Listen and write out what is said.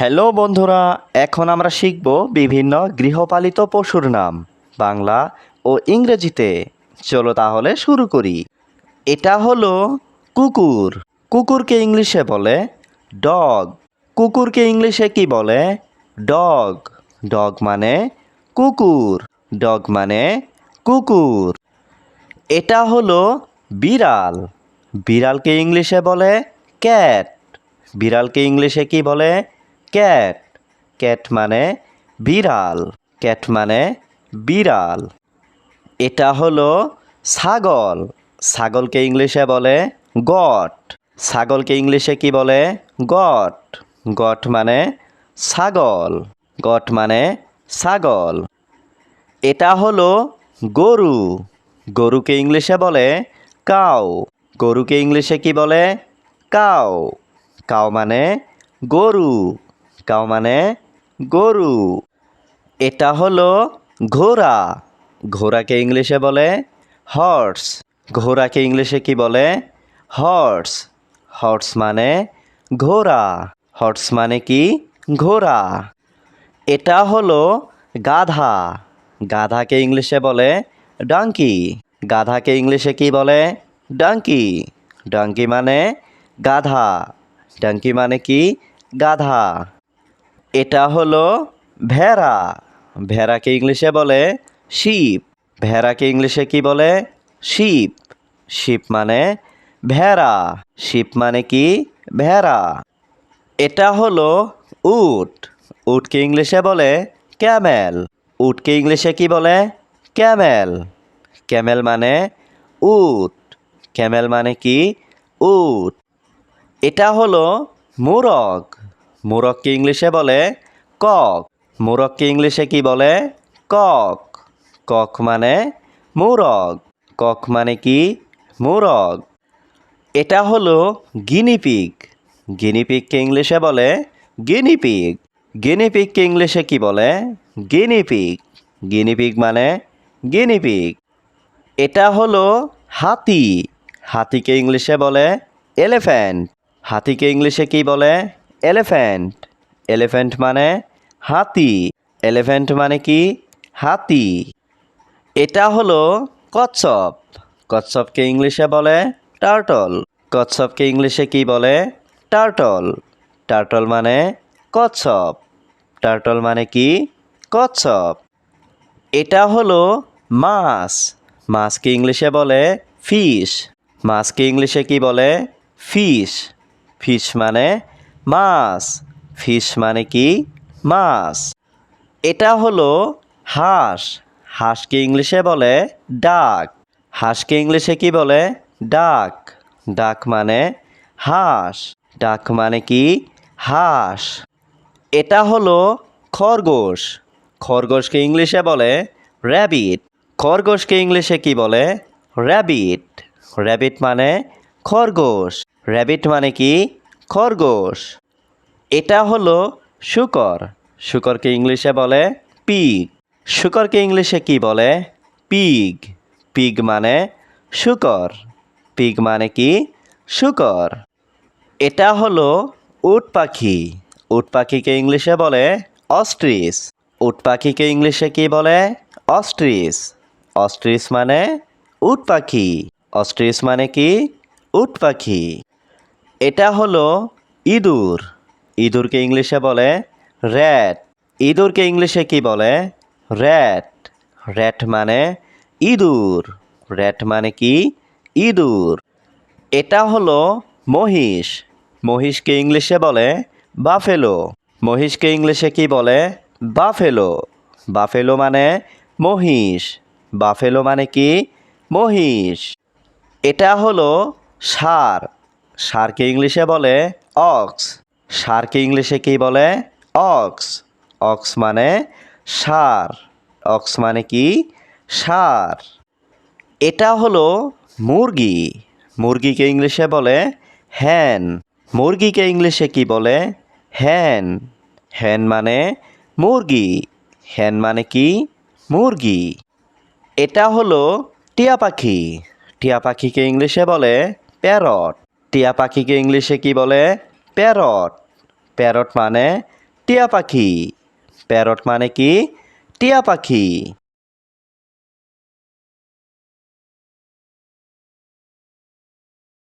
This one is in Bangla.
হ্যালো বন্ধুরা, এখন আমরা শিখব বিভিন্ন গৃহপালিত পশুর নাম, বাংলা ও ইংরেজিতে। চলো তাহলে শুরু করি। এটা হলো কুকুর। কুকুরকে ইংলিশে বলে ডগ। কুকুরকে ইংলিশে কি বলে? ডগ। ডগ মানে কুকুর। ডগ মানে কুকুর। এটা হলো বিড়াল। বিড়ালকে ইংলিশে বলে ক্যাট। বিড়ালকে ইংলিশে কি বলে? ক্যাট। ক্যাট মানে বিড়াল। ক্যাট মানে বিড়াল। এটা হলো ছাগল। ছাগলকে ইংলিশে বলে গট। ছাগলকে ইংলিশে কি বলে? গট। গট মানে ছাগল। গট মানে ছাগল। এটা হলো গরু। গরুকে ইংলিশে বলে কাউ। গরুকে ইংলিশে কি বলে? কাউ। কাউ মানে গরু। কাউ মানে গরু। এটা হলো ঘোড়া। ঘোড়াকে ইংলিশে বলে হর্স ঘোড়াকে ইংলিশে কি বলে? হর্স হর্স মানে ঘোড়া। হর্স মানে কি? ঘোড়া। এটা হলো গাধা। গাধাকে ইংলিশে বলে ডাঙ্কি গাধাকে ইংলিশে কি বলে? ডাঙ্কি ডাঙ্কি মানে গাধা। ডাঙ্কি মানে কি? গাধা। এটা হলো ভেড়া। ভেড়াকে ইংলিশে বলে শিপ। ভেড়াকে ইংলিশে কি বলে? শিপ। শিপ মানে ভেড়া। শিপ মানে কি? ভেড়া। এটা হলো উট। উটকে ইংলিশে বলে ক্যামেল। উটকে ইংলিশে কি বলে? ক্যামেল। ক্যামেল মানে উট। ক্যামেল মানে কি? উট। এটা হলো মোরগ। মোরগকে ইংলিশে বলে কক। মোরগকে ইংলিশে কি বলে? কক। কক মানে মোরগ। কক মানে কি? মোরগ। এটা হলো গিনিপিগ গিনিপিগকে ইংলিশে বলে গিনিপিগ গিনিপিগকে ইংলিশে কি বলে? গিনিপিগ গিনিপিগ মানে গিনিপিগ এটা হলো হাতি। হাতিকে ইংলিশে বলে এলিফ্যান্ট। হাতিকে ইংলিশে কি বলে? এলিফ্যান্ট। এলিফ্যান্ট মানে হাতি। এলিফ্যান্ট মানে কি? হাতি। এটা হলো কচ্ছপ। কচ্ছপকে ইংলিশে বলে টার্টল। কচ্ছপকে ইংলিশে কি বলে? টার্টল। টার্টল মানে কচ্ছপ। টার্টল মানে কি? কচ্ছপ। এটা হলো মাছ। মাছকে ইংলিশে বলে ফিশ। মাছকে ইংলিশে কি বলে? ফিশ। ফিশ মানে মাছ। ফিশ মানে কি? মাছ। এটা হলো হাঁস। হাঁসকে ইংলিশে বলে ডাক। হাঁসকে ইংলিশে কি বলে? ডাক। ডাক মানে হাঁস। ডাক মানে কি? হাঁস। এটা হলো খরগোশ। খরগোশকে ইংলিশে বলে র্যাবিট খরগোশকে ইংলিশে কি বলে? র্যাবিট র্যাবিট মানে খরগোশ। র্যাবিট মানে কি? খরগোশ। এটা হলো শুকর। শুকরকে ইংলিশে বলে পিগ শুকরকে ইংলিশে কি বলে? পিগ পিগ মানে শুকর। পিগ মানে কি? শুকর। এটা হলো উট পাখি। উট পাখিকে ইংলিশে বলে অস্ট্রিস উট পাখিকে ইংলিশে কি বলে? অস্ট্রিস অস্ট্রিস মানে উট পাখি। অস্ট্রিস মানে কি? উট পাখি। এটা হলো ইঁদুর। ইঁদুরকে ইংলিশে বলে র্যাট। ইঁদুরকে ইংলিশে কি বলে? র্যাট। র্যাট মানে ইঁদুর। র্যাট মানে কি? ইঁদুর। এটা হলো মহিষ। মহিষকে ইংলিশে বলে বাফেলো। মহিষকে ইংলিশে কি বলে? বাফেলো। বাফেলো মানে মহিষ। বাফেলো মানে কি? মহিষ। এটা হলো ষাঁড় ষাঁড়কে ইংলিশে বলে অক্স। সারকে ইংলিশে কি বলে? অক্স। অক্স মানে সার। অক্স মানে কি? সার। এটা হলো মুরগি। মুরগিকে ইংলিশে বলে হ্যান। মুরগিকে ইংলিশে কি বলে? হ্যান। হ্যান মানে মুরগি। হ্যান মানে কি? মুরগি। এটা হলো টিয়া পাখি। টিয়া পাখিকে ইংলিশে বলে প্যারট। টিয়া পাখিকে ইংলিশে কি বলে? প্যারট। প্যারট মানে টিয়া পাখি। প্যারট মানে কি? টিয়া পাখি।